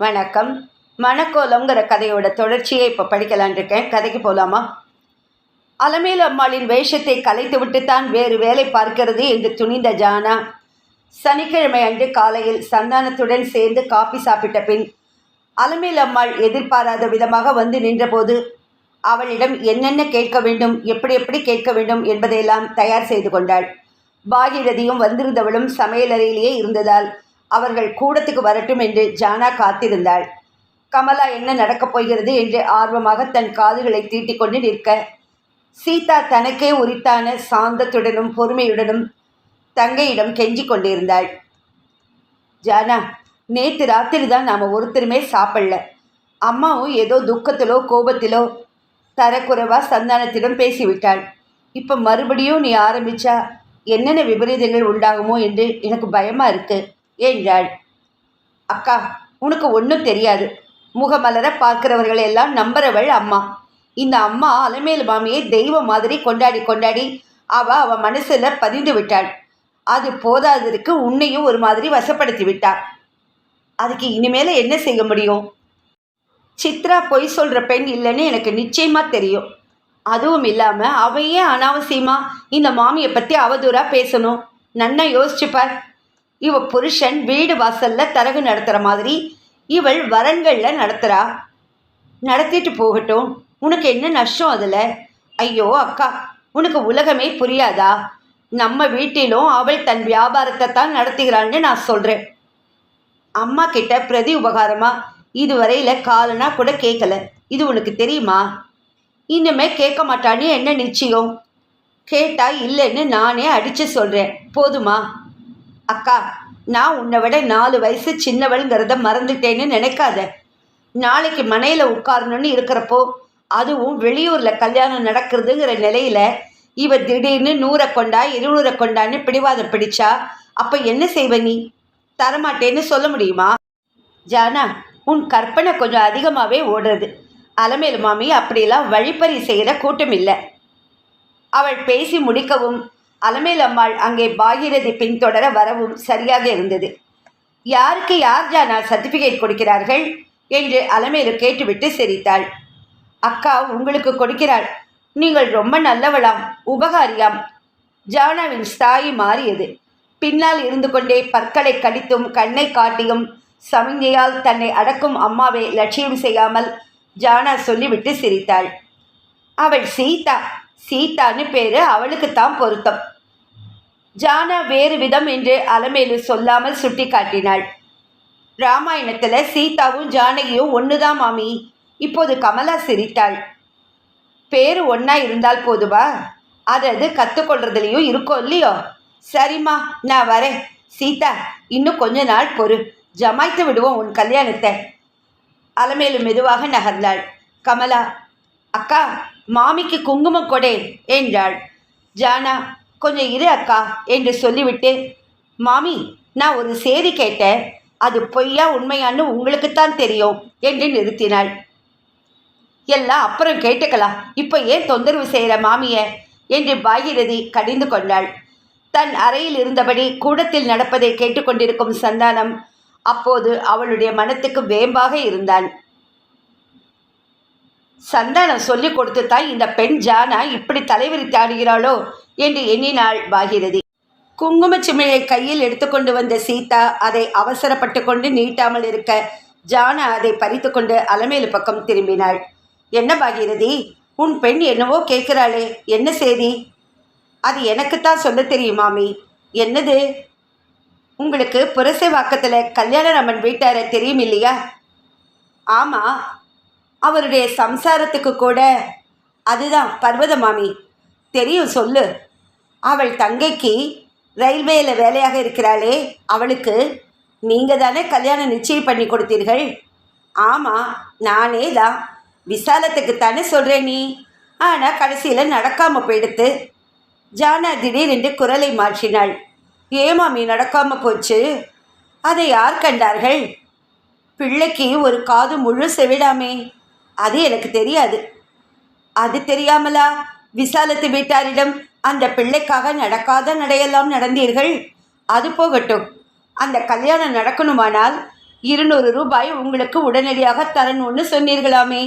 வணக்கம். மணக்கோலங்கிற கதையோட தொடர்ச்சியை இப்போ படிக்கலான் இருக்கேன் கதைக்கு போகலாமா அலமேல் அம்மாளின் வேஷத்தை கலைத்துவிட்டுத்தான் வேறு வேலை பார்க்கிறது என்று துணிந்த ஜானா. சனிக்கிழமை அன்று காலையில் சந்தானத்துடன் சேர்ந்து காபி சாப்பிட்ட பின் அலமேல் அம்மாள் எதிர்பாராத விதமாக வந்து நின்றபோது அவளிடம் என்னென்ன கேட்க வேண்டும் எப்படி எப்படி கேட்க வேண்டும் என்பதையெல்லாம் தயார் செய்து கொண்டாள். பாகிரதியும் வந்திருந்தவளும் சமையலறையிலேயே இருந்ததால் அவர்கள் கூடத்துக்கு வரட்டும் என்று ஜானா காத்திருந்தாள். கமலா என்ன நடக்கப் போகிறது? என்று ஆர்வமாக தன் காதுகளை தீட்டிக்கொண்டு நிற்க சீதா தனக்கே உரித்தான சாந்தத்துடனும் பொறுமையுடனும் தங்கையிடம் கெஞ்சிக் கொண்டிருந்தாள். ஜானா நேற்று ராத்திரி தான் நாம் ஒருத்தருமே சாப்பிடல. அம்மாவும் ஏதோ துக்கத்திலோ கோபத்திலோ தரக்குறைவா சந்தானத்திடம் பேசிவிட்டாள். இப்போ மறுபடியும் நீ ஆரம்பிச்சா என்னென்ன விபரீதங்கள் உண்டாகுமோ என்று எனக்கு பயமாக இருக்குது என்றாள். அக்கா உனக்கு ஒன்றும் தெரியாது. முகமலர பார்க்கிறவர்களை எல்லாம் நம்புறவள் அம்மா. இந்த அம்மா அலமேலு மாமியை தெய்வம் மாதிரி கொண்டாடி கொண்டாடி அவ அவ மனசுல பதிந்து விட்டாள். அது போதாததுக்கு உன்னையும் ஒரு மாதிரி வசப்படுத்தி விட்டாள் அதுக்கு இனிமேல என்ன செய்ய முடியும்? சித்ரா பொய் சொல்கிற பெண் இல்லைன்னு எனக்கு நிச்சயமாக தெரியும். அதுவும் இல்லாமல் அவ ஏன் அனாவசியமா இந்த மாமியை பற்றி அவதூறாக பேசணும்? நன்னா யோசிச்சுப்பார் இவ புருஷன் வீடு வாசல்ல தரகு நடத்துகிற மாதிரி இவள் வரன்களில் நடத்துகிறா நடத்திட்டு போகட்டும். உனக்கு என்ன நஷ்டம் அதில்? ஐயோ அக்கா உனக்கு உலகமே புரியாதா? நம்ம வீட்டிலும் அவள் தன் வியாபாரத்தை தான் நடத்துகிறாள்னு நான் சொல்கிறேன் அம்மா கிட்ட பிரதி உபகாரமாக இதுவரையில் காலனா கூட கேட்கல இது உனக்கு தெரியுமா? இன்னுமே கேட்க மாட்டான்னு என்ன நிச்சயம்? கேட்டா இல்லைன்னு நானே அடித்து சொல்கிறேன் போதுமா? அக்கா நான் உன்னை விட நாலு வயசு சின்னவளுங்கிறத மறந்துட்டேன்னு நினைக்காத. நாளைக்கு மனையில் உட்காரணும்னு இருக்கிறப்போ அதுவும் வெளியூரில் கல்யாணம் நடக்கிறதுங்கிற நிலையில் இவ திடீர்னு நூறை கொண்டா இருநூறை கொண்டான்னு பிடிவாதம் பிடிச்சா அப்போ என்ன செய்வ நீ? தரமாட்டேன்னு சொல்ல முடியுமா? ஜானா உன் கற்பனை கொஞ்சம் அதிகமாகவே ஓடுறது. அலமேலு மாமி அப்படியெல்லாம் வழிப்பறி செய்கிற கூட்டம் இல்லை. அவள் பேசி முடிக்கவும் அலமேல் அம்மாள் அங்கே பாகீரதி பின்தொடர வரவும் சரியாக இருந்தது. யாருக்கு யார் ஜானா சர்டிஃபிகேட் கொடுக்கிறார்கள் என்று அலமேலு கேட்டுவிட்டு சிரித்தாள். அக்கா உங்களுக்கு கொடுக்கிறாள். நீங்கள் ரொம்ப நல்லவளாம் உபகாரியாம். ஜானாவின் ஸ்தாயி மாறியது. பின்னால் இருந்து கொண்டே பற்களை கடித்தும் கண்ணை காட்டியும் சமிஞ்சையால் தன்னை அடக்கும் அம்மாவை லட்சியம் செய்யாமல் ஜானா சொல்லிவிட்டு சிரித்தாள். அவள் சீதா சீதான்னு பேரு அவளுக்குத்தான் பொருத்தம். ஜானா வேறு விதம் என்று அலமேலு சொல்லாமல் சுட்டி காட்டினாள் ராமாயணத்தில் சீதாவும் ஜானகியும் ஒன்றுதான் மாமி. இப்போது கமலா சிரித்தாள். பேரு ஒன்றா இருந்தால் போதுவா? அது அது கற்றுக்கொள்றதுலையும் இருக்கோ இல்லையோ? சரிம்மா நான் வரேன். சீதா இன்னும் கொஞ்ச நாள் பொறு. ஜமாய்த்து விடுவோம் உன் கல்யாணத்தை. அலமேலு மெதுவாக நகர்ந்தாள். கமலா அக்கா மாமிக்கு குங்குமம் கொடே என்றாள். ஜானா கொஞ்சம் இரு அக்கா என்று சொல்லிவிட்டு மாமி நான் ஒரு செய்தி கேட்டேன். அது பொய்யா உண்மையான்னு உங்களுக்குத்தான் தெரியும் என்று நிறுத்தினாள். எல்லாம் அப்புறம் கேட்டுக்கலாம். இப்போ ஏன் தொந்தரவு செய்கிற மாமிய? என்று பாகிரதி கடிந்து கொண்டாள். தன் அறையில் இருந்தபடி கூடத்தில் நடப்பதை கேட்டுக்கொண்டிருக்கும் சந்தானம் அப்போது அவளுடைய மனத்துக்கு வேம்பாக இருந்தான். சந்தானம் சொல்லிக் கொடுத்து தான் இந்த பெண் ஜானா இப்படி தலைவிரித்து ஆடுகிறாளோ என்று எண்ணினாள் பாகிரதி குங்குமச் சிமிழை கையில் எடுத்துக்கொண்டு வந்த சீதா அதை அவசரப்பட்டு கொண்டு நீட்டாமல் இருக்க ஜானா அதை பறித்து கொண்டு அலமேலு பக்கம் திரும்பினாள். என்ன பாகிரதி உன் பெண் என்னவோ கேட்கிறாளே என்ன செய்தி? அது எனக்குத்தான் சொல்ல தெரியும் மாமி. என்னது? உங்களுக்கு புரசை வாக்கத்தில் கல்யாண கல்யாணராமன் வீட்டார தெரியும் இல்லையா ஆமாம் அவருடைய சம்சாரத்துக்கு கூட. அதுதான் பர்வத மாமி தெரியும் சொல்லு. அவள் தங்கைக்கு ரயில்வேயில் வேலையாக இருக்கிறாளே. அவளுக்கு நீங்கள் தானே கல்யாணம் நிச்சயம் பண்ணி கொடுத்தீர்கள். ஆமாம் நானே தான். விசாலத்துக்கு தானே சொல்கிறேன் நீ. ஆனால் கடைசியில் நடக்காமல் போயிடுத்து. ஜானா திடீரென்று குரலை மாற்றினாள். ஏமாமி நடக்காமல் போச்சு? அதை யார் கண்டார்கள்? பிள்ளைக்கு ஒரு காது முழு செவிடாமே. அது எனக்கு தெரியாது. அது தெரியாமலா விசாலத்து வீட்டாரிடம் அந்த பிள்ளைக்காக நடக்காத நடையெல்லாம் நடந்தீர்கள்? அது போகட்டும். அந்த கல்யாணம் நடக்கணுமானால் இருநூறு ரூபாய் உங்களுக்கு உடனடியாக தரணும்னு சொன்னீர்களாமே.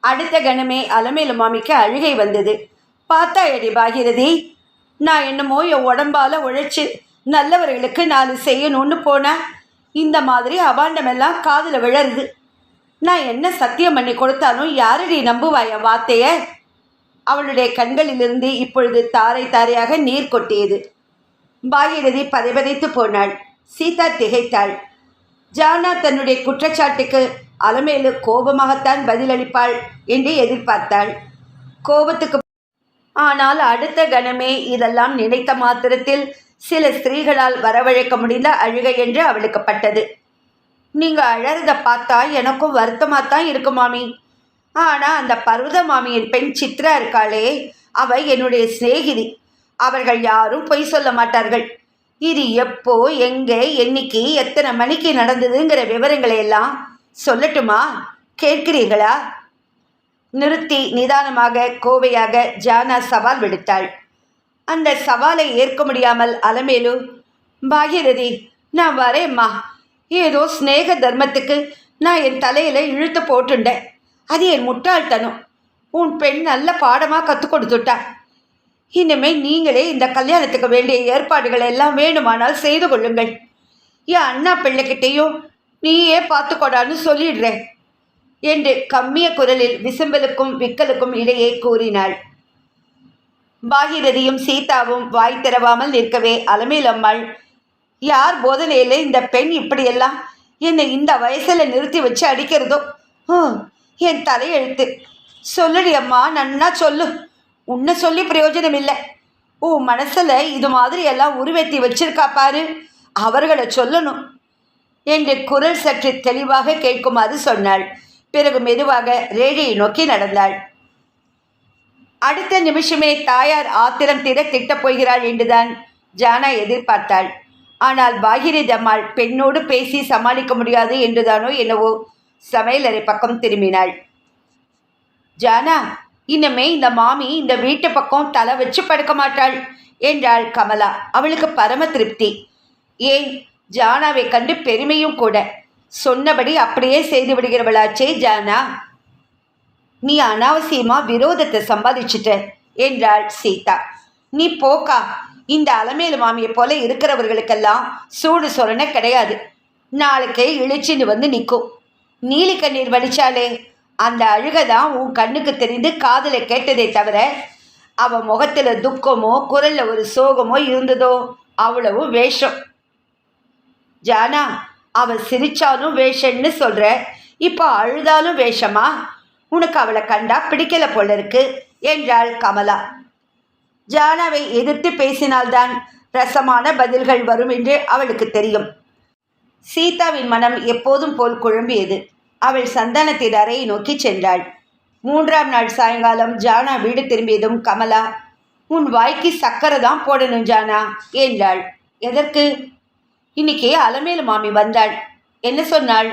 அடுத்த கணமே அலமேலு மாமிக்கு அழுகை வந்தது. பார்த்தா எடி பாகிரதி நான் என்னமோ என் உடம்பால் உழைச்சி நல்லவர்களுக்கு நாலு செய்யணும்னு போனேன் இந்த மாதிரி அபாண்டமெல்லாம் காதில் விழருது. நான் என்ன சத்தியம் பண்ணி கொடுத்தாலும் யாரடி நம்புவா என் வார்த்தைய? அவளுடைய கண்களிலிருந்து இப்பொழுது தாரை தாரையாக நீர் கொட்டியது. பாகிரதி பதைபதைத்து போனாள். சீதா திகைத்தாள். ஜானா தன்னுடைய குற்றச்சாட்டுக்கு அலமேலு கோபமாகத்தான் பதிலளிப்பாள் என்று எதிர்பார்த்தாள். கோபத்துக்கு ஆனால் அடுத்த கணமே இதெல்லாம் நினைத்த மாத்திரத்தில் சில ஸ்திரீகளால் வரவழைக்க முடிந்த அழுகை என்று அவளுக்கு பட்டது. நீங்கள் அழறத பார்த்தா எனக்கும் வருத்தமாக தான் இருக்கு மாமி. ஆனால் அந்த பர்வத மாமியின் பெண் சித்ரா இருக்காளே அவள் என்னுடைய சிநேகிதி. அவர்கள் யாரும் பொய் சொல்ல மாட்டார்கள். இது எப்போ எங்கே என்னைக்கு எத்தனை மணிக்கு நடந்ததுங்கிற விவரங்களை எல்லாம் சொல்லட்டுமா? கேட்கிறீர்களா? நிறுத்தி நிதானமாக கோவையாக ஜானா சவால் விடுத்தாள். அந்த சவாலை ஏற்க முடியாமல் அலமேலு பாகிரதி நான் வரேம்மா. ஏதோ ஸ்நேக தர்மத்துக்கு நான் என் தலையில் இழுத்து போட்டுண்டேன். அது என் முட்டாள்தனம். உன் பெண் நல்ல பாடமாக கற்றுக் கொடுத்துட்டா. இனிமே நீங்களே இந்த கல்யாணத்துக்கு வேண்டிய ஏற்பாடுகள் எல்லாம் வேணுமானால் செய்து கொள்ளுங்கள். என் அண்ணா பிள்ளைகிட்டேயும் நீயே பார்த்துக்கொடான்னு சொல்லிடுறேன். என்று கம்மிய குரலில் விசம்பலுக்கும் விக்கலுக்கும் இடையே கூறினாள். பாகிரதியும் சீதாவும் வாய் திறவாமல் நிற்கவே அலமேலம்மாள் யார் போதனையில் இந்த பெண் இப்படியெல்லாம் என்னை இந்த வயசில் நிறுத்தி வச்சு அடிக்கிறதோ? என் தலையெழுத்து. சொல்லுடி அம்மா நன்னா சொல்லு. உன்னை சொல்லி பிரயோஜனம் இல்லை உன் மனசில் இது மாதிரி எல்லாம் உருவெத்தி வச்சிருக்கா பாரு. அவர்களை சொல்லணும். என்று குரல் சற்று தெளிவாக கேட்குமாறு சொன்னாள். பிறகு மெதுவாக ரேடியை நோக்கி நடந்தாள். அடுத்த நிமிஷமே தாயார் ஆத்திரம் தீர திட்டப் போகிறாள் என்றுதான் ஜானா எதிர்பார்த்தாள். ஆனால் பாகிரதி அம்மாள் பெண்ணோடு பேசி சமாளிக்க முடியாது என்றுதானோ என்னவோ சமையலறை பக்கம் திரும்பினாள். ஜானா இன்னமே இந்த மாமி இந்த வீட்டு பக்கம் தலை வச்சு படுக்க மாட்டாள் என்றாள் கமலா. அவளுக்கு பரம திருப்தி. ஏன்? ஜானாவை கண்டு பெருமையும் கூட. சொன்னபடி அப்படியே செய்து விடுகிறவளாச்சே ஜானா. நீ அனாவசியமா விரோதத்தை சம்பாதிச்சிட்ட என்றாள் சீதா. நீ போக்கா இந்த அலமேலு மாமியை போல இருக்கிறவர்களுக்கெல்லாம் சூடு சொரணை கிடையாது. நாளைக்கே இழிச்சின்னு வந்து நிற்கும் நீலி கண்ணீர் வடிச்சாலே அந்த அழுகை தான் உன் கண்ணுக்கு தெரிந்து காதில் கேட்டதே தவிர அவ முகத்தில் துக்கமோ குரல்ல ஒரு சோகமோ இருந்ததோ அவ்வளவு வேஷம். ஜானா அவ சிரிச்சாலும் வேஷன்னு சொல்ற இப்போ அழுதாலும் வேஷமா? உனக்கு அவளை கண்டா பிடிக்கல போல இருக்கு என்றாள் கமலா. ஜானாவை எதிர்த்து பேசினால்தான் ரசமான பதில்கள் வரும் என்று அவளுக்கு தெரியும். சீதாவின் மனம் எப்போதும் போல் குழம்பியது. அவள் சந்தானத்தின் அறையை நோக்கி சென்றாள். மூன்றாம் நாள் சாயங்காலம் ஜானா வீடு திரும்பியதும் கமலா உன் வாய்க்கு சக்கரை தான் போடணும் ஜானா என்றாள். எதற்கு? இன்னைக்கு அலமேலு மாமி வந்தாள். என்ன சொன்னாள்?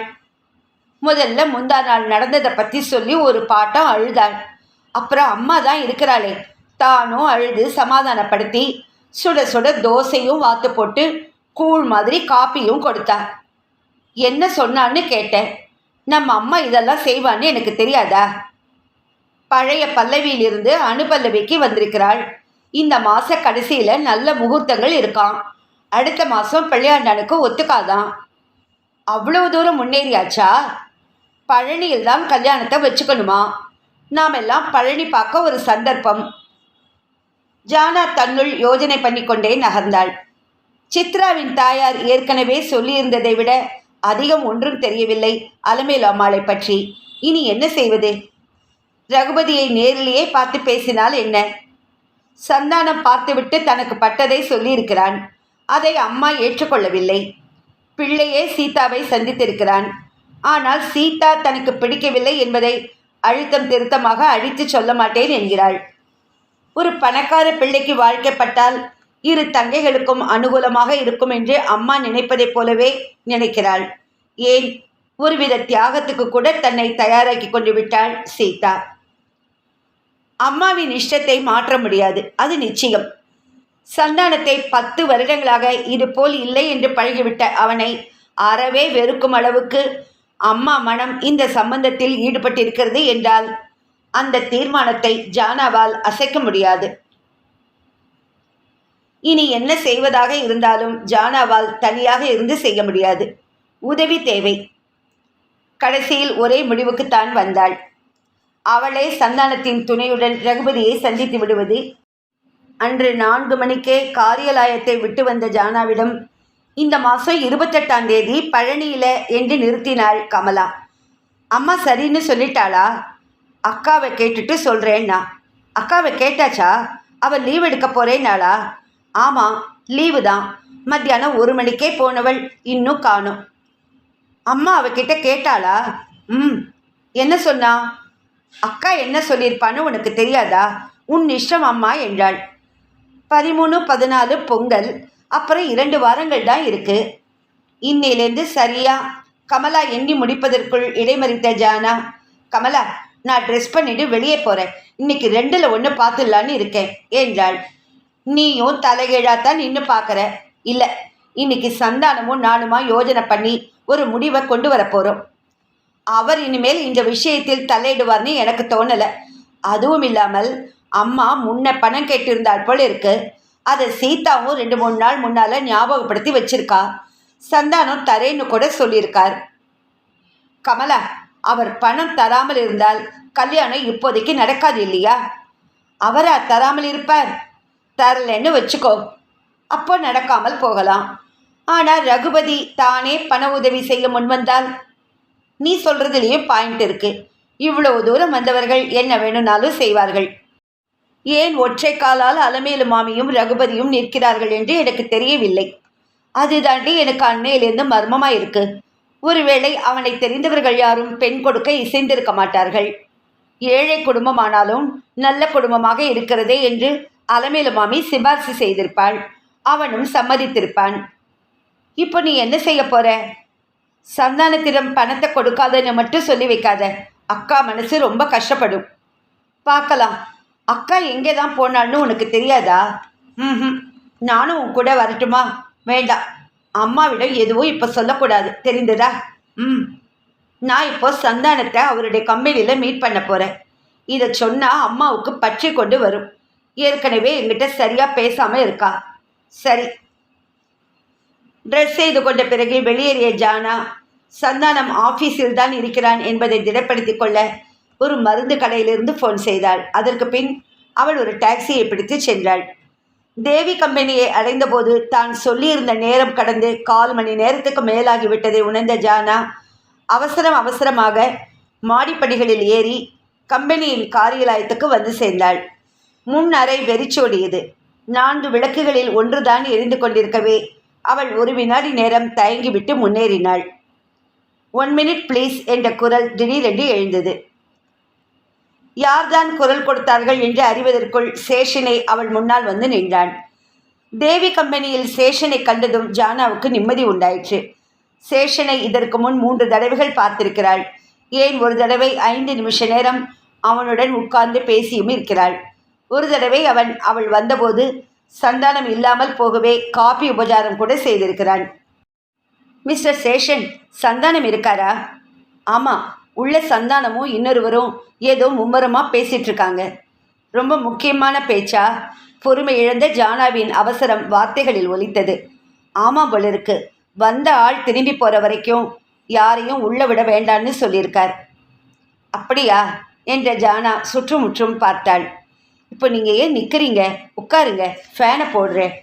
முதல்ல முந்தா நாள் நடந்ததை பற்றி சொல்லி ஒரு பாட்டம் அழுதாள். அப்புறம் அம்மா தான் இருக்கிறாளே. தானும் அழுது சமாதானப்படுத்தி சுட சுட தோசையும் வாத்து போட்டு கூழ் மாதிரி காப்பியும் கொடுத்தா. என்ன சொன்னான்னு கேட்டேன். நம்ம அம்மா இதெல்லாம் செய்வான்னு எனக்கு தெரியாதா? பழைய பல்லவியிலிருந்து அனுபல்லவிக்கு வந்திருக்கிறாள். இந்த மாத கடைசியில் நல்ல முகூர்த்தங்கள் இருக்கான் அடுத்த மாதம் பிள்ளையாண்டனுக்கு ஒத்துக்காதான் அவ்வளவு தூரம் முன்னேறியாச்சா? பழனியில் தான் கல்யாணத்தை வச்சுக்கணுமா? நாம் எல்லாம் பழனி பார்க்க ஒரு சந்தர்ப்பம். ஜானா தன்னுள் யோஜனை பண்ணிக்கொண்டே நகர்ந்தாள். சித்ராவின் தாயார் ஏற்கனவே சொல்லியிருந்ததை விட அதிகம் ஒன்றும் தெரியவில்லை அலமேல் அம்மாளை பற்றி. இனி என்ன செய்வது? ரகுபதியை நேரிலேயே பார்த்து பேசினால் என்ன? சந்தானம் பார்த்துவிட்டு தனக்கு பட்டதை சொல்லியிருக்கிறான். அதை அம்மா ஏற்றுக்கொள்ளவில்லை. பிள்ளையே சீதாவை சந்தித்திருக்கிறான். ஆனால் சீதா தனக்கு பிடிக்கவில்லை என்பதை அழுத்தம் திருத்தமாக அழித்து சொல்ல மாட்டேன் என்கிறாள். ஒரு பணக்கார பிள்ளைக்கு வாழ்க்கைப்பட்டால் இரு தங்கைகளுக்கும் அனுகூலமாக இருக்கும் என்று அம்மா நினைப்பதைப் போலவே நினைக்கிறாள். ஏன்? ஒருவித தியாகத்துக்கு கூட தன்னை தயாராக்கி கொண்டு விட்டாள் சீதா. அம்மாவின் இஷ்டத்தை மாற்ற முடியாது அது நிச்சயம். சந்தானத்தை பத்து வருடங்களாக இது போல் இல்லை என்று பழகிவிட்ட அவனை அறவே வெறுக்கும் அளவுக்கு அம்மா மனம் இந்த சம்பந்தத்தில் ஈடுபட்டிருக்கிறது என்றால் அந்த தீர்மானத்தை ஜானாவால் அசைக்க முடியாது. இனி என்ன செய்வதாக இருந்தாலும் ஜானாவால் தனியாக இருந்து செய்ய முடியாது. உதவி தேவை. கடைசியில் ஒரே முடிவுக்குத்தான் வந்தாள். அவளே சந்தானத்தின் துணையுடன் ரகுபதியை சந்தித்து விடுவது. அன்று நான்கு மணிக்கே காரியாலயத்தை விட்டு வந்த ஜானாவிடம் இந்த மாதம் இருபத்தெட்டாம் தேதி பழனியில் என்று நிறுத்தினாள் கமலா. அம்மா சரின்னு சொல்லிட்டாளா? அக்காவை கேட்டுட்டு சொல்கிறேன்னா அக்காவை கேட்டாச்சா? அவள் லீவ் எடுக்க போகிறேன்னாளா ஆமாம் லீவு தான். மத்தியானம் ஒரு மணிக்கே போனவள் இன்னும் காணும். அம்மா அவகிட்ட கேட்டாளா? ம் என்ன சொன்னா? அக்கா என்ன சொல்லியிருப்பான்னு உனக்கு தெரியாதா? உன் இஷ்டம் அம்மா என்றாள். பதிமூணு பதினாலு பொங்கல் அப்புறம் இரண்டு வாரங்கள் தான் இருக்கு. இன்னிலேருந்து சரியா கமலா எண்ணி முடிப்பதற்குள் இடைமறித்த ஜானா கமலா நான் ட்ரெஸ் பண்ணிட்டு வெளியே போகிறேன் இன்னைக்கு ரெண்டில் ஒன்று பார்த்துடலான்னு இருக்கேன். என்றாள் நீயும் தலைகீழாத்தான் நின்று பார்க்குற. இல்லை இன்னைக்கு சந்தானமும் நானுமா யோஜனை பண்ணி ஒரு முடிவை கொண்டு வர போகிறோம் அவர் இனிமேல் இந்த விஷயத்தில் தலையிடுவார்னு எனக்கு தோணலை. அதுவும் இல்லாமல் அம்மா முன்ன பணம் கேட்டிருந்தாள் போல் இருக்கு. அதை சீதாவும் ரெண்டு மூணு நாள் முன்னால் ஞாபகப்படுத்தி வச்சிருக்கா. சந்தானம் தரேன்னு கூட சொல்லியிருக்கார். கமலா அவர் பணம் தராமல் இருந்தால் கல்யாணம் இப்போதைக்கு நடக்காது இல்லையா? அவரா தராமல் இருப்பார்? தரலன்னு வச்சுக்கோ. அப்போ நடக்காமல் போகலாம். ஆனால் ரகுபதி தானே பண உதவி செய்ய முன்வந்தால் நீ சொல்கிறதுலேயும் பாயிண்ட் இருக்கு. இவ்வளவு தூரம் வந்தவர்கள் என்ன வேணும்னாலும் செய்வார்கள். ஏன் ஒற்றை காலால் அலமேலு மாமியும் ரகுபதியும் நிற்கிறார்கள் என்று எனக்கு தெரியவில்லை. அதுதாண்டி எனக்கு அன்னையிலிருந்து மர்மமாக இருக்கு ஒருவேளை அவனை தெரிந்தவர்கள் யாரும் பெண் கொடுக்க இசைந்திருக்க மாட்டார்கள். ஏழை குடும்பமானாலும் நல்ல குடும்பமாக இருக்கிறதே என்று அலமேலு மாமி சிபாரிசு செய்திருப்பாள். அவனும் சம்மதித்திருப்பான். இப்போ நீ என்ன செய்ய போற? சந்தானத்திடம் பணத்தை கொடுக்காதன்னு மட்டும் சொல்லி வைக்காத. அக்கா மனசு ரொம்ப கஷ்டப்படும். பார்க்கலாம். அக்கா எங்கே தான் போனான்னு உனக்கு தெரியாதா? ம் நானும் உன் கூட வரட்டுமா? வேண்டாம். அம்மாவிடம் எதுவும் இப்போ சொல்லக்கூடாது. தெரிந்ததா? ம். நான் இப்போ சந்தானத்தை அவருடைய கம்பெனியில் மீட் பண்ண போகிறேன் இதை சொன்னால் அம்மாவுக்கு பற்றி கொண்டு வரும். ஏற்கனவே எங்கிட்ட சரியாக பேசாமல் இருக்கா? சரி. ட்ரெஸ் செய்து கொண்ட பிறகு வெளியேறிய ஜானா சந்தானம் ஆஃபீஸில் தான் இருக்கிறான் என்பதை திடப்படுத்தி கொள்ள ஒரு மருந்து கடையிலிருந்து ஃபோன் செய்தாள். அதற்கு பின் அவள் ஒரு டாக்ஸியை பிடித்து சென்றாள். தேவி கம்பெனியை அடைந்தபோது தான் சொல்லியிருந்த நேரம் கடந்து கால் மணி நேரத்துக்கு மேலாகிவிட்டதை உணர்ந்த ஜானா அவசரம் அவசரமாக மாடிப்படிகளில் ஏறி கம்பெனியின் காரியலாயத்துக்கு வந்து சேர்ந்தாள். முன் அறை வெறிச்சோடியது நான்கு விளக்குகளில் ஒன்றுதான் எரிந்து கொண்டிருக்கவே அவள் ஒரு வினாடி நேரம் தயங்கிவிட்டு முன்னேறினாள். ஒன் மினிட் ப்ளீஸ் என்ற குரல் திடீரென்று எழுந்தது. யார்தான் குரல் கொடுத்தார்கள் என்று அறிவதற்குள் சேஷனை அவள் முன்னால் வந்து நின்றான் தேவி கம்பெனியில் சேஷனை கண்டதும் ஜானாவுக்கு நிம்மதி உண்டாயிற்று. சேஷனை இதற்கு முன் மூன்று தடவைகள் பார்த்திருக்கிறாள். ஏன் ஒரு தடவை ஐந்து நிமிஷ நேரம் அவனுடன் உட்கார்ந்து பேசியும் இருக்கிறாள். ஒரு தடவை அவன் அவள் வந்தபோது சந்தானம் இல்லாமல் போகவே காபி உபச்சாரம் கூட செய்திருக்கிறான் மிஸ்டர் சேஷன் சந்தானம் இருக்காரா? ஆமாம் உள்ள சந்தானமும் இன்னொருவரும் ஏதோ மும்முரமாக பேசிகிட்டு இருக்காங்க ரொம்ப முக்கியமான பேச்சா? பொறுமை இழந்த ஜானாவின் அவசரம் வார்த்தைகளில் ஒலித்தது. ஆமாம் போல இருக்கு. வந்த ஆள் திரும்பி போகிற வரைக்கும் யாரையும் உள்ள விட வேண்டான்னு சொல்லியிருக்கார். அப்படியா? என்ற ஜானா சுற்றுமுற்றும் பார்த்தாள். இப்போ நீங்கள் ஏன் நிற்கிறீங்க உட்காருங்க. ஃபேனை போடுறேன்.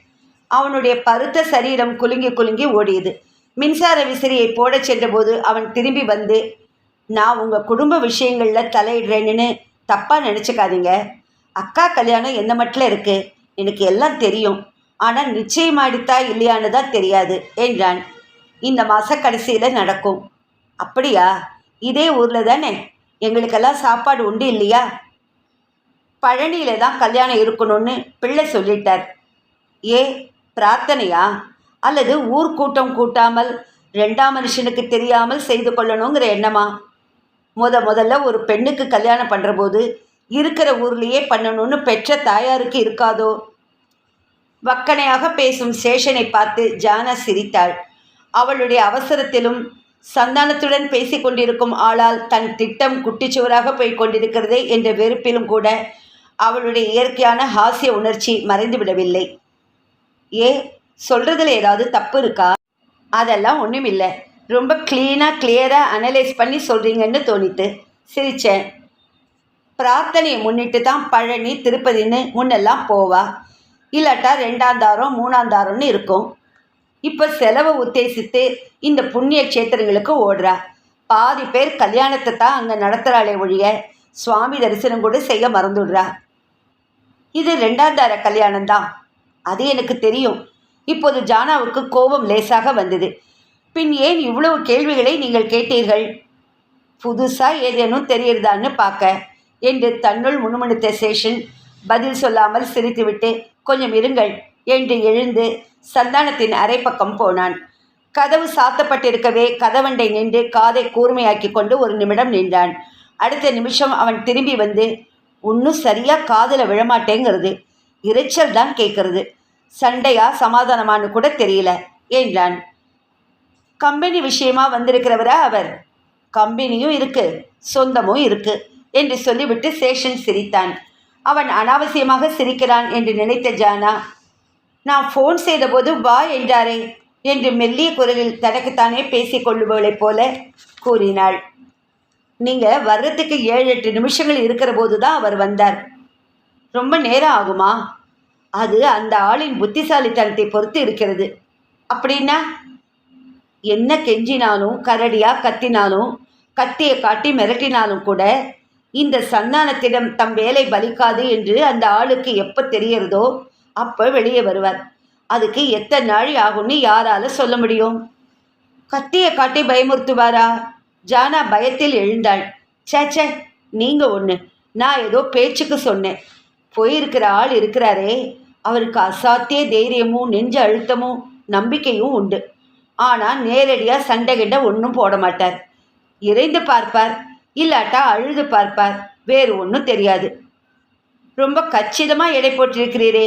அவனுடைய பருத்த சரீரம் குலுங்கி குலுங்கி ஓடியது. மின்சார விசிறியை போடச் சென்றபோது அவன் திரும்பி வந்து நான் உங்கள் குடும்ப விஷயங்களில் தலையிடுறேன்னு தப்பாக நினச்சிக்காதீங்க. அக்கா கல்யாணம் எந்த மட்டில் இருக்குது எனக்கு எல்லாம் தெரியும். ஆனால் நிச்சயமாயிடுத்தா இல்லையான்னு தான் தெரியாது என்றான். இந்த மாத கடைசியில் நடக்கும். அப்படியா? இதே ஊரில் தானே? எங்களுக்கெல்லாம் சாப்பாடு உண்டு இல்லையா? பழனியில் தான் கல்யாணம் இருக்கணும்னு பிள்ளை சொல்லிட்டார். ஏ பிரார்த்தனையா? அல்லது ஊர் கூட்டம் கூட்டாமல் ரெண்டாம் மனுஷனுக்கு தெரியாமல் செய்து கொள்ளணுங்கிற எண்ணமா? முத முதல்ல ஒரு பெண்ணுக்கு கல்யாணம் பண்ணுறபோது இருக்கிற ஊர்லேயே பண்ணணும்னு பெற்ற தாயாருக்கு இருக்காதோ? வக்கனையாக பேசும் சேஷனை பார்த்து ஜானா சிரித்தாள். அவளுடைய அவசரத்திலும் சந்தானத்துடன் பேசிக்கொண்டிருக்கும் ஆளால் தன் திட்டம் குட்டிச்சுவராக போய் கொண்டிருக்கிறதே என்ற வெறுப்பிலும் கூட அவளுடைய இயற்கையான ஹாஸ்ய உணர்ச்சி மறைந்துவிடவில்லை ஏ சொல்கிறதுல ஏதாவது தப்பு இருக்கா? அதெல்லாம் ஒன்றும் இல்லை ரொம்ப க்ளீனாக கிளியராக அனலைஸ் பண்ணி சொல்கிறீங்கன்னு தோணித்து சிரித்தேன் பிரார்த்தனையை முன்னிட்டு தான் பழனி திருப்பதின்னு முன்னெல்லாம் போவா. இல்லாட்டா ரெண்டாந்தாரம் மூணாந்தாரம்னு இருக்கும். இப்போ செலவை உத்தேசித்து இந்த புண்ணிய க்ஷேத்திரங்களுக்கு ஓடுறா. பாதி பேர் கல்யாணத்தை தான் அங்கே நடத்துகிறாளே ஒழிய சுவாமி தரிசனம் கூட செய்ய மறந்துடுறா. இது ரெண்டாந்தார கல்யாணம் தான் அது எனக்கு தெரியும். இப்போது ஜானாவுக்கு கோபம் லேசாக வந்தது. பின் ஏன் இவ்வளவு கேள்விகளை நீங்கள் கேட்டீர்கள்? புதுசாக ஏதேனும் தெரியுறதான்னு பார்க்க. என்று தன்னுள் முணுமுணுத்த சேஷன் பதில் சொல்லாமல் சிரித்துவிட்டு கொஞ்சம் இருங்கள் என்று எழுந்து சந்தானத்தின் அரைப்பக்கம் போனான். கதவு சாத்தப்பட்டிருக்கவே கதவண்டை நின்று காதை கூர்மையாக்கி கொண்டு ஒரு நிமிடம் நின்றான். அடுத்த நிமிஷம் அவன் திரும்பி வந்து ஒன்றும் சரியாக காதில் விழமாட்டேங்கிறது. இரைச்சல் தான் கேட்கறது சண்டையா சமாதானமான்னு கூட தெரியல என்றான். கம்பெனி விஷயமா வந்திருக்கிறவரா அவர்? கம்பெனியும் இருக்கு சொந்தமும் இருக்கு என்று சொல்லிவிட்டு சேஷன் சிரித்தான். அவன் அனாவசியமாக சிரிக்கிறான் என்று நினைத்த ஜானா நான் ஃபோன் செய்தபோது வா என்றாரே என்று மெல்லிய குரலில் தனக்குத்தானே பேசிக் கொள்ளுபவளைப் போல கூறினாள். நீங்கள் வர்றதுக்கு ஏழு எட்டு நிமிஷங்கள் இருக்கிற போது தான் அவர் வந்தார். ரொம்ப நேரம் ஆகுமா? அது அந்த ஆளின் புத்திசாலித்தனத்தை பொறுத்து இருக்கிறது. அப்படின்னா என்ன கெஞ்சினாலும் கரடியாக கத்தினாலும் கத்தியை காட்டி மிரட்டினாலும் கூட இந்த சந்தானத்திடம் தம் வேலை பலிக்காது என்று அந்த ஆளுக்கு எப்போ தெரியறதோ அப்போ வெளியே வருவார். அதுக்கு எத்தனை நாழி ஆகும்னு யாரால சொல்ல முடியும்? கத்தியை காட்டி பயமுறுத்துவாரா? ஜானா பயத்தில் எழுந்தாள். சேச்சே நீங்கள் ஒன்று நான் ஏதோ பேச்சுக்கு சொன்னேன். போயிருக்கிற ஆள் இருக்கிறாரே. அவருக்கு அசாத்திய தைரியமும் நெஞ்ச அழுத்தமும் நம்பிக்கையும் உண்டு. ஆனால் நேரடியாக சண்டை கிட்ட ஒன்றும் போட மாட்டார். இறைந்து பார்ப்பார் இல்லாட்டா அழுது பார்ப்பார் வேறு ஒன்றும் தெரியாது. ரொம்ப கச்சிதமாக எடை போட்டிருக்கிறீரே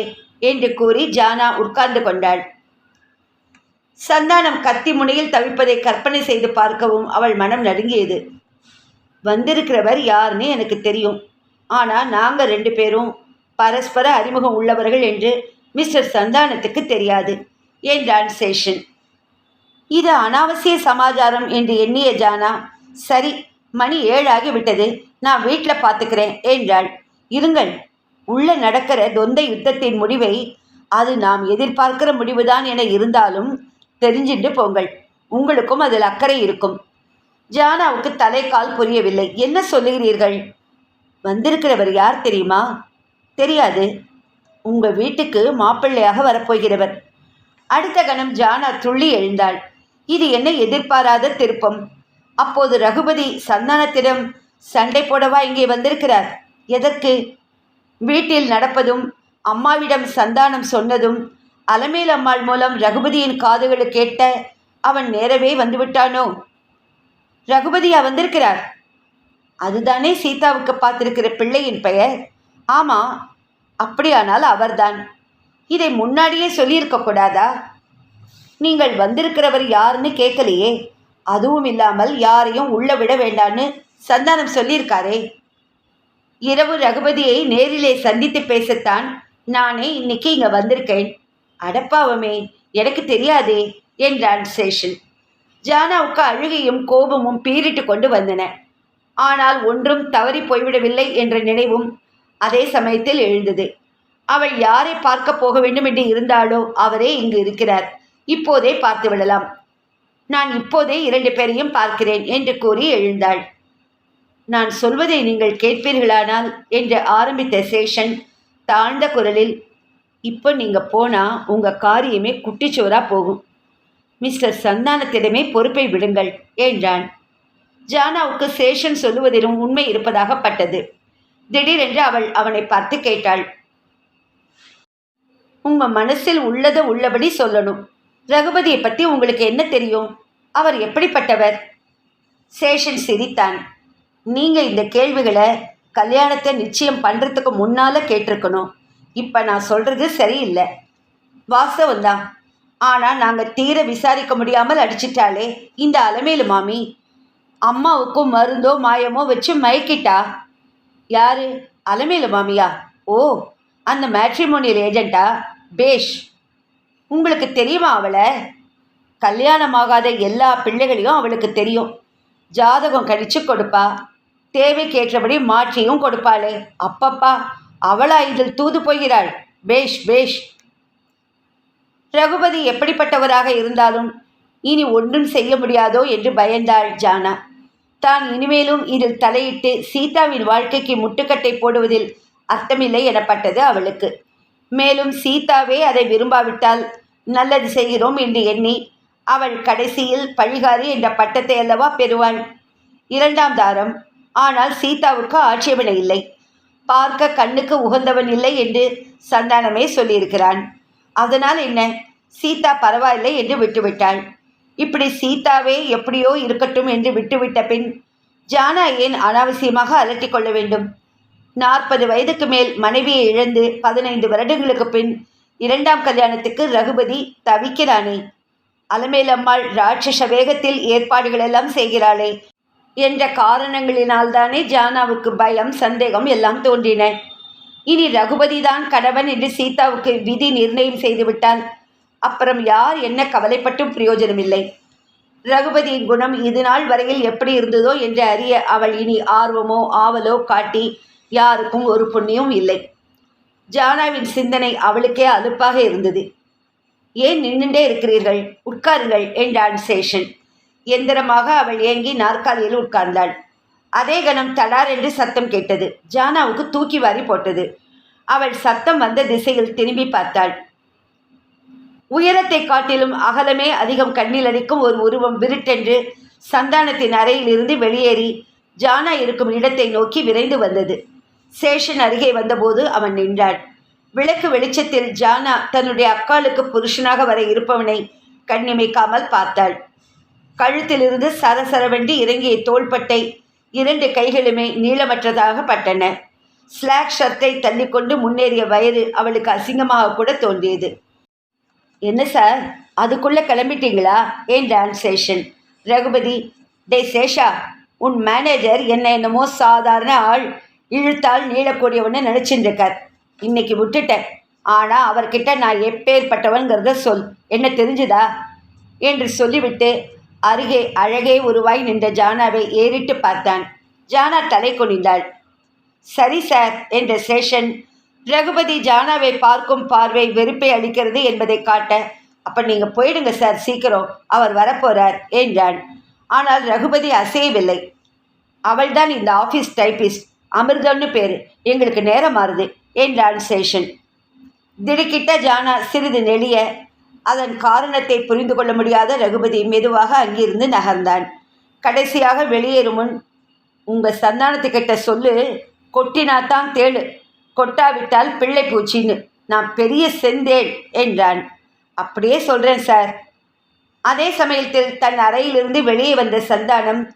என்று கூறி ஜானா உட்கார்ந்து கொண்டாள். சந்தானம் கத்தி முனையில் தவிப்பதை கற்பனை செய்து பார்க்கவும் அவள் மனம் நடுங்கியது. வந்திருக்கிறவர் யாருன்னு எனக்கு தெரியும். ஆனால் நாங்கள் ரெண்டு பேரும் பரஸ்பர அறிமுகம் உள்ளவர்கள் என்று மிஸ்டர் சந்தானத்துக்கு தெரியாது. என்றான் சேஷன். இது அனாவசிய சமாச்சாரம் என்று எண்ணிய ஜானா சரி மணி ஏழாகி விட்டது. நான் வீட்டில் பார்த்துக்கிறேன் என்றாள். இருங்கள் உள்ள நடக்கிற தொந்த யுத்தத்தின் முடிவை அது நாம் எதிர்பார்க்கிற முடிவுதான் என இருந்தாலும் தெரிஞ்சிட்டு போங்கள். உங்களுக்கும் அதில் அக்கறை இருக்கும். ஜானாவுக்கு தலைக்கால் புரியவில்லை. என்ன சொல்லுகிறீர்கள்? வந்திருக்கிறவர் யார் தெரியுமா? தெரியாது. உங்கள் வீட்டுக்கு மாப்பிள்ளையாக வரப்போகிறவர். அடுத்த கணம் ஜானா துள்ளி எழுந்தாள். இது என்ன எதிர்பாராத திருப்பம். அப்போது ரகுபதி சந்தானத்திடம் சண்டை போடவா இங்கே வந்திருக்கிறார்? எதற்கு? வீட்டில் நடப்பதும் அம்மாவிடம் சந்தானம் சொன்னதும் அலமேல் அம்மாள் மூலம் ரகுபதியின் காதுகளை கேட்ட அவன் நேரவே வந்துவிட்டானோ? ரகுபதியா வந்திருக்கிறார். அதுதானே சீதாவுக்கு பார்த்திருக்கிற பிள்ளையின் பெயர்? ஆமாம் அப்படியானால் அவர்தான். இதை முன்னாடியே சொல்லியிருக்க கூடாதா? நீங்கள் வந்திருக்கிறவர் யாருன்னு கேட்கலையே. அதுவும் இல்லாமல் யாரையும் உள்ள விட வேண்டான்னு சந்தானம் சொல்லியிருக்காரே. இரவு ரகுபதியை நேரிலே சந்தித்து பேசத்தான் நானே இன்னைக்கு இங்கே வந்திருக்கேன். அடப்பாவமே எனக்கு தெரியாதே என்றான் சேஷன். ஜானாவுக்கு அழுகையும் கோபமும் பீறிட்டு கொண்டு வந்தன. ஆனால் ஒன்றும் தவறி போய்விடவில்லை என்ற நினைவும் அதே சமயத்தில் எழுந்தது. அவள் யாரை பார்க்க போக வேண்டும் என்று இருந்தாலோ அவரே இங்கு இருக்கிறார். இப்போதே பார்த்து விடலாம். நான் இப்போதே இரண்டு பேரையும் பார்க்கிறேன் என்று கூறி எழுந்தாள். நான் சொல்வதை நீங்கள் கேட்பீர்களானால் என்று ஆரம்பித்த சேஷன் தாழ்ந்த குரலில் இப்போ நீங்கள் போனால் உங்கள் காரியமே குட்டிச்சோராக போகும். மிஸ்டர் சந்தானத்திடமே பொறுப்பை விடுங்கள் என்றான். ஜானாவுக்கு சேஷன் சொல்லுவதிலும் உண்மை இருப்பதாகப்பட்டது திடீரென்று அவள் அவனை பார்த்து கேட்டாள். உங்கள் மனசில் உள்ளதை உள்ளபடி சொல்லணும். ரகுபதியை பற்றி உங்களுக்கு என்ன தெரியும்? அவர் எப்படிப்பட்டவர்? சேஷன் சிரித்தான். நீங்கள் இந்த கேள்விகளை கல்யாணத்தை நிச்சயம் பண்ணுறதுக்கு முன்னால் கேட்டிருக்கணும். இப்போ நான் சொல்கிறது சரியில்லை. வாஸ்தவந்தான் ஆனால் நாங்கள் தீர விசாரிக்க முடியாமல் அடிச்சிட்டாலே இந்த அலமேலு மாமி. அம்மாவுக்கும் மருந்தோ மாயமோ வச்சு மயக்கிட்டா? யாரு? அலமேலு மாமியா? ஓ அந்த மேட்ரிமோனியல் ஏஜென்ட்டா பேஷ். உங்களுக்கு தெரியுமா அவளை? கல்யாணமாகாத எல்லா பிள்ளைகளையும் அவளுக்கு தெரியும். ஜாதகம் கழிச்சு கொடுப்பா. தேவைக்கேற்றபடி மாற்றியும் கொடுப்பாளே. அப்பப்பா அவளா இதில் தூது போகிறாள். பேஷ் பேஷ். ரகுபதி எப்படிப்பட்டவராக இருந்தாலும் இனி ஒன்றும் செய்ய முடியாதோ என்று பயந்தாள் ஜானா. தான் இனிமேலும் இதில் தலையிட்டு சீதாவின் வாழ்க்கைக்கு முட்டுக்கட்டை போடுவதில் அர்த்தமில்லை எனப்பட்டது அவளுக்கு. மேலும் சீதாவே அதை விரும்பாவிட்டால் நல்லது செய்கிறோம் என்று எண்ணி அவள் கடைசியில் பழிகாரி என்ற பட்டத்தை அல்லவா பெறுவாள். இரண்டாம் தாரம். ஆனால் சீதாவுக்கு ஆட்சேபனை இல்லை. பார்க்க கண்ணுக்கு உகந்தவன் இல்லை என்று சந்தானமே சொல்லியிருக்கிறான். அதனால் என்ன? சீதா பரவாயில்லை என்று விட்டுவிட்டாள். இப்படி சீதாவே எப்படியோ இருக்கட்டும் என்று விட்டுவிட்ட பின் ஜானா ஏன் அனாவசியமாக அலட்டிக் கொள்ள வேண்டும். நாற்பது வயதுக்கு மேல் மனைவியை இழந்து பதினைந்து வருடங்களுக்கு பின் இரண்டாம் கல்யாணத்துக்கு ரகுபதி தவிக்கிறானே. அலமேலம்மாள் ராட்சச வேகத்தில் ஏற்பாடுகள் எல்லாம் செய்கிறாளே என்ற காரணங்களினால்தானே ஜானாவுக்கு பயம் சந்தேகம் எல்லாம் தோன்றின. இனி ரகுபதி தான் கணவன் என்று சீதாவுக்கு விதி நிர்ணயம் செய்துவிட்டால் அப்புறம் யார் என்ன கவலைப்பட்டும் பிரயோஜனமில்லை. ரகுபதியின் குணம் இது நாள் வரையில் எப்படி இருந்ததோ என்று அறிய அவள் இனி ஆர்வமோ ஆவலோ காட்டி யாருக்கும் ஒரு புண்ணியம் இல்லை. ஜானாவின் சிந்தனை அவளுக்கே அலுப்பாக இருந்தது. ஏன் நின்றுண்டே இருக்கிறீர்கள்? உட்காருங்கள் என்றான் சேஷன். எந்திரமாக அவள் ஏங்கி நாற்காலியில் உட்கார்ந்தாள். அதே கணம் தடார் என்று சத்தம் கேட்டது. ஜானாவுக்கு தூக்கி வாரி போட்டது. அவள் சத்தம் வந்த திசையில் திரும்பி பார்த்தாள். உயரத்தை காட்டிலும் அகலமே அதிகம் கண்ணில் அடிக்கும் ஒரு உருவம் விருட்டென்று சந்தானத்தின் அறையிலிருந்து வெளியேறி ஜானா இருக்கும் இடத்தை நோக்கி விரைந்து வந்தது. சேஷன் அருகே வந்தபோது அவன் நின்றான். விளக்கு வெளிச்சத்தில் ஜானா தன்னுடைய அக்காளுக்கு புருஷனாக வர இருப்பவனை கண்ணிமைக்காமல் பார்த்தாள். கழுத்திலிருந்து சரசரவென்று இறங்கிய தோள்பட்டை இரண்டு கைகளுமே நீளமற்றதாக பட்டன. ஸ்லாக் ஷர்ட்டை தள்ளிக்கொண்டு முன்னேறிய வயது அவளுக்கு அசிங்கமாக கூட தோன்றியது. என்ன சார் அதுக்குள்ளே கிளம்பிட்டீங்களா? என்றான் சேஷன். ரகுபதி டே சேஷா உன் மேனேஜர் என்ன என்னமோ சாதாரண ஆள். இழுத்தால் நீளக்கூடியவன்னு நினச்சிட்டு இருக்கார் இன்னைக்கு விட்டுட்டேன். ஆனால் அவர்கிட்ட நான் எப்பேற்பட்டவன்கிறத சொல். என்ன தெரிஞ்சுதா? என்று சொல்லிவிட்டு அருகே அழகே உருவாய் நின்ற ஜானாவை ஏறிட்டு பார்த்தான். ஜானா தலை குனிந்தாள். சரி சார் என்ற சேஷன் ரகுபதி ஜானாவை பார்க்கும் பார்வை வெறுப்பை அளிக்கிறது என்பதை காட்ட அப்போ நீங்கள் போயிடுங்க சார் சீக்கிரம் அவர் வரப்போகிறார் என்றான். ஆனால் ரகுபதி அசையவில்லை. அவள்தான் இந்த ஆஃபீஸ் டைபிஸ்ட் அமிர்தம்னு பேர். எங்களுக்கு நேரம் மாறுது. என்றான் சேஷன் திடுக்கிட்ட ஜானா சிறிது நெளிய அதன் காரணத்தை புரிந்து கொள்ள முடியாத ரகுபதி மெதுவாக அங்கிருந்து நகர்ந்தான். கடைசியாக வெளியேறும் முன் உங்கள் சந்தானத்துக்கிட்ட சொல்லு. கொட்டினாத்தான் தேடு. கொட்டாவிட்டால் பிள்ளை பூச்சின்னு. நான் பெரிய செந்தேள் என்றான். அப்படியே சொல்கிறேன் சார். அதே சமயத்தில் தன் அறையிலிருந்து வெளியே வந்த சந்தானம்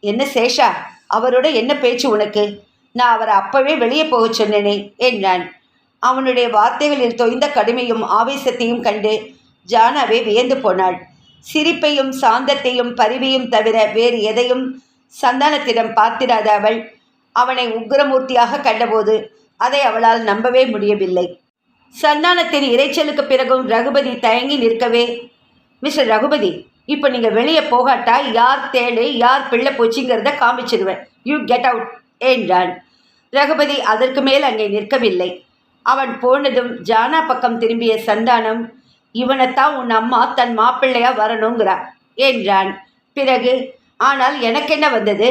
என்ன சேஷா? அவரோட என்ன பேச்சு உனக்கு? நான் அவரை அப்பவே வெளியே போகச் சொன்னேனே என்றான். அவனுடைய வார்த்தைகளில் தொய்ந்த கடுமையும் ஆவேசத்தையும் கண்டு ஜானாவே வியந்து போனாள். சிரிப்பையும் சாந்தத்தையும் பரிவையும் தவிர வேறு எதையும் சந்தானத்திடம் பார்த்திராத அவள் அவனை உக்ரமூர்த்தியாக கண்டபோது அதை அவளால் நம்பவே முடியவில்லை. சந்தானத்தின் இறைச்சலுக்கு பிறகும் ரகுபதி தயங்கி நிற்கவே மிஸ்டர் ரகுபதி இப்போ நீங்கள் வெளியே போகாட்டா? யார் தேடு? யார் பிள்ளை போச்சுங்கிறத காமிச்சிடுவேன் யூ கெட் அவுட் என்றான். ரகுபதி அதற்கு மேல் அங்கே நிற்கவில்லை. அவன் போனதும் ஜானா பக்கம் திரும்பிய சந்தானம் இவனைத்தான் உன் அம்மா தன் மாப்பிள்ளையா வரணுங்கிறா என்றான். பிறகு ஆனால் எனக்கென்ன வந்தது?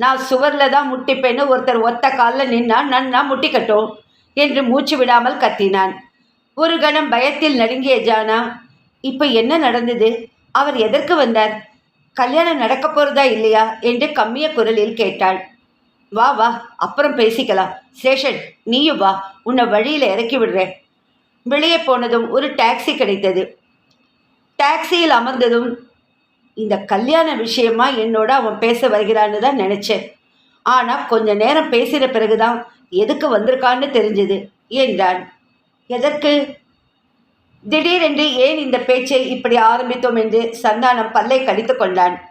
நான் சுவரில் தான் முட்டிப்பேன்னு ஒருத்தர் ஒத்த காலில் நின்னா நன்னா முட்டிக்கட்டும் என்று மூச்சு விடாமல் கத்தினான். ஒரு கணம் பயத்தில் நடுங்கிய ஜானா இப்போ என்ன நடந்தது? அவர் எதற்கு வந்தார்? கல்யாணம் நடக்க போகிறதா இல்லையா? என்று கம்மிய குரலில் கேட்டாள் வா வா அப்புறம் பேசிக்கலாம். சேஷன் நீயும் வா உன்னை வழியில் இறக்கி விடுறேன். வெளியே போனதும் ஒரு டாக்ஸி கிடைத்தது. டாக்ஸியில் அமர்ந்ததும் இந்த கல்யாண விஷயமா என்னோட அவன் பேச வருகிறான்னு தான் நினச்சேன். ஆனால் கொஞ்ச நேரம் பேசின பிறகுதான் எதுக்கு வந்திருக்கான்னு தெரிஞ்சது என்றான். எதற்கு? திடீரென்று ஏன் இந்த பேச்சை இப்படி ஆரம்பித்தோம்? என்று சந்தானம் பல்லை கடித்து கொண்டான்.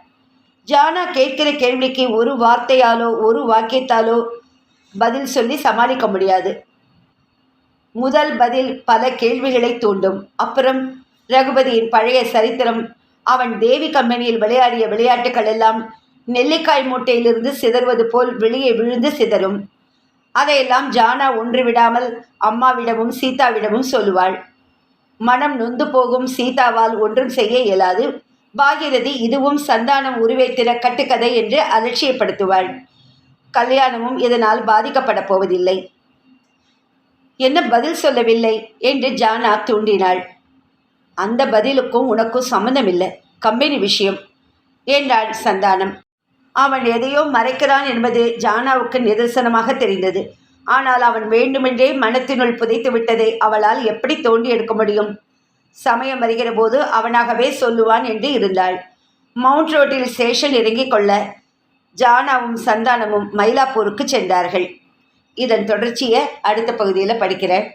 ஜானா கேட்கிற கேள்விக்கு ஒரு வார்த்தையாலோ ஒரு வாக்கியத்தாலோ பதில் சொல்லி சமாளிக்க முடியாது. முதல் பதில் பல கேள்விகளை தூண்டும். அப்புறம் ரகுபதியின் பழைய சரித்திரம் அவன் தேவி கம்பெனியில் விளையாடிய விளையாட்டுகள் எல்லாம் நெல்லிக்காய் மூட்டையிலிருந்து சிதறுவது போல் வெளியே விழுந்து சிதறும். அதையெல்லாம் ஜானா ஒன்று விடாமல் அம்மாவிடமும் சீதாவிடமும் சொல்லுவாள். மனம் நொந்து போகும் சீதாவால் ஒன்றும் செய்ய இயலாது. பாகிரதி இதுவும் சந்தானம் உருவேற்றின கட்டுக்கதை என்று அலட்சியப்படுத்துவாள். கல்யாணமும் இதனால் பாதிக்கப்பட போவதில்லை. என்ன பதில் சொல்லவில்லை என்று ஜானா தூண்டினாள். அந்த பதிலுக்கும் உனக்கும் சம்மந்தமில்லை கம்பெனி விஷயம். என்றாள் சந்தானம். அவன் எதையோ மறைக்கிறான் என்பது ஜானாவுக்கு நிதர்சனமாக தெரிந்தது. ஆனால் அவன் வேண்டுமென்றே மனத்தினுள் புதைத்து விட்டதை அவளால் எப்படி தோண்டி எடுக்க முடியும்? சமயம் வருகிற போது அவனாகவே சொல்லுவான் என்று இருந்தாள். மவுண்ட் ரோட்டில் ஸ்டேஷன் இறங்கிக் கொள்ள ஜானாவும் சந்தானமும் மயிலாப்பூருக்கு சென்றார்கள். இதன் தொடர்ச்சியை அடுத்த பகுதியில் படிக்கிறேன்.